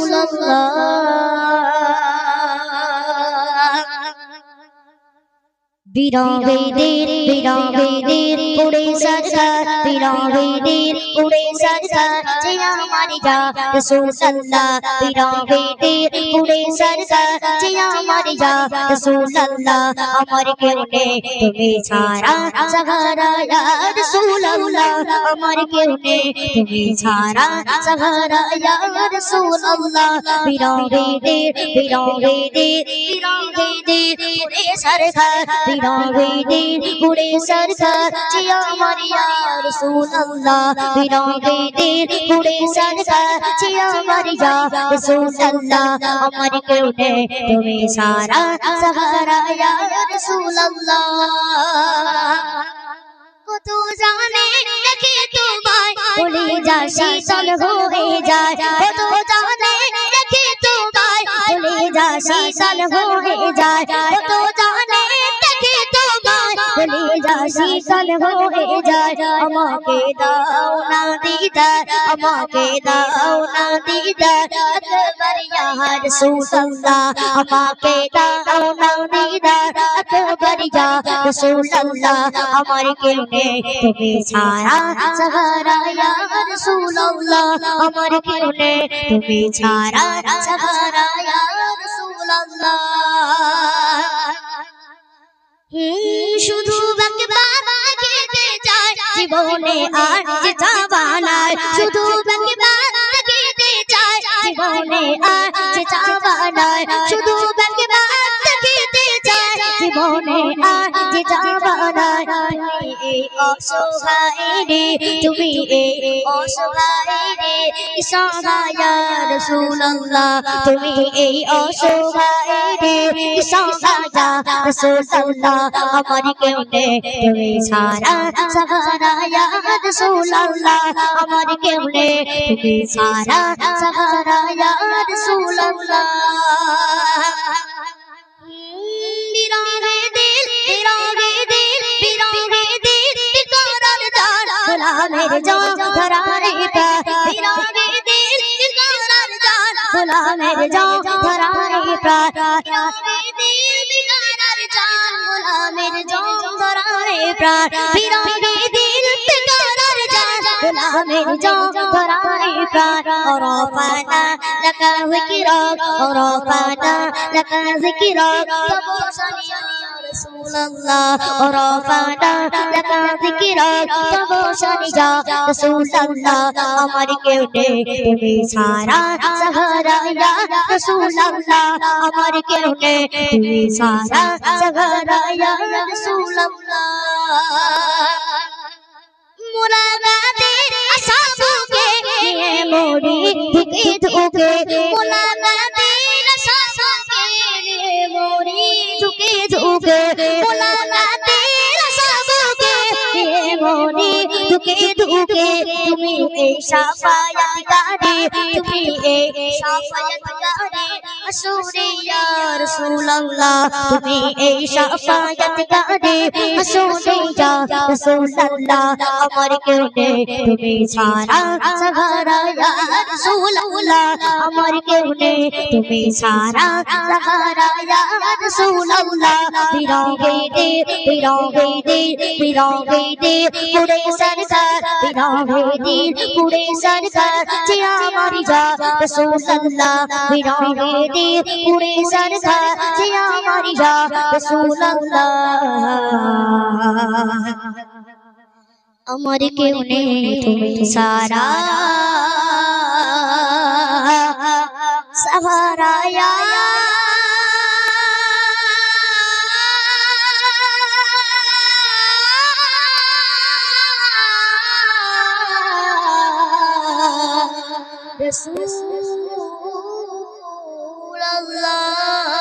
রসুল্লাহ বিরবেদের বিরবেদের পুরে সরকার বিরবেদের পুরে সরকার যে আমার যা রাসূলুল্লাহ বিরবেদের পুরে সরকার যে আমার যা রাসূলুল্লাহ, আমার কেউ নেই, তুমি ছাড়া সাহারা ইয়া রাসূলুল্লাহ, আমার কেউ নেই, তুমি ছাড়া সাহারা ইয়া রাসূলুল্লাহ বিরবেদের বিরবেদের বিরবেদের পুরে সরকার বিরবেদের পুরে সরকার যে আমার ইয়া রাসূলুল্লাহ বিরবেদের পুরে সরকার যে আমার ইয়া রাসূলুল্লাহ আমার কেউ নেই তুমি সারা সাহারা ইয়া রাসূলুল্লাহ কত জানে দেখে তোমায় বলে যা শীতল হয়ে যায়। কত জানে দেখে তোমায় বলে যা শীতল হয়ে যায়। কত তোমায় বলে যা শীতল হয়ে যায় আমাকে দাও না দিদার আমাকে দাও না দিদার আকবর ইয়া রাসূলুল্লাহ আমাকে দাও না দিদার আকবর ইয়া রাসূলুল্লাহ আমার কেউ নেই তুমি ছাড়া সাহারা ইয়া রাসূলুল্লাহ আমার কেউ নেই তুমি ছাড়া সাহারা ইয়া রাসূলুল্লাহ হুম, শুধু বাকে বাবা খেতে চায় জীবনে আর যে চাবানার শুধু বাকে বাবা খেতে চায় জীবনে আর যে চাবানার শুধু বাকে বাবা খেতে চায় জীবনে আর যে এই অসহায় রে তুমি এই অসহায় রে সহায় রাসূলুল্লাহ, তুমি এই অসহায় রে সহায় রাসূলুল্লাহ, আমার কেউ নেই, তুমি ছাড়া সাহারা ইয়া রাসূলুল্লাহ, আমার কেউ নেই, তুমি ছাড়া সাহারা ইয়া রাসূলুল্লাহ। গোলামের জান ধরারে পা বিরহে দিল করার জান গোলামের জান ধরারে প্রাণ। বিরহে দিল করার জান গোলামের জান ধরারে প্রাণ। রফানা লাকা যিকরাক রফানা লাকা যিকরাক তবসনিয়া রাসূলুল্লাহ রফানা লাকা যিকরাক তবসনিয়া রাসূলুল্লাহ আমার কেউ নেই তুমি ছাড়া সাহারা ইয়া রাসূলুল্লাহ আমার কেউ নেই তুমি ছাড়া সাহারা ইয়া রাসূলুল্লাহ। মুলাকাতের আশাবুকে নিয়ে মরি ধুকে ধুকে মুলাকাতের আশাবুকে নিয়ে মরি ধুকে ধুকে ধুকে ধুকে তুমি এই সাফায়াত কারে তুমি এই সাফায়াত কারে আসুরে ইয়া রাসূলুল্লাহ, তুমি এই সাফায়াত কারে আসুরে ইয়া রাসূলুল্লাহ, আমার কেউ নেই, তুমি ছাড়া সাহারা ইয়া রাসূলুল্লাহ আমার কেউ নেই তুমি ছাড়া সাহারা ইয়া রাসূলুল্লাহ বিরহে দে বিরহে দে বিরহে দে পুরে সরকার বিরহে দে পুরে সরকার যে আমার যা রাসূলুল্লাহ বিরহে দে পুরে সরকার যে আমার যা রাসূলুল্লাহ আমার কেউ নেই তুমি Savaraya Rasulullah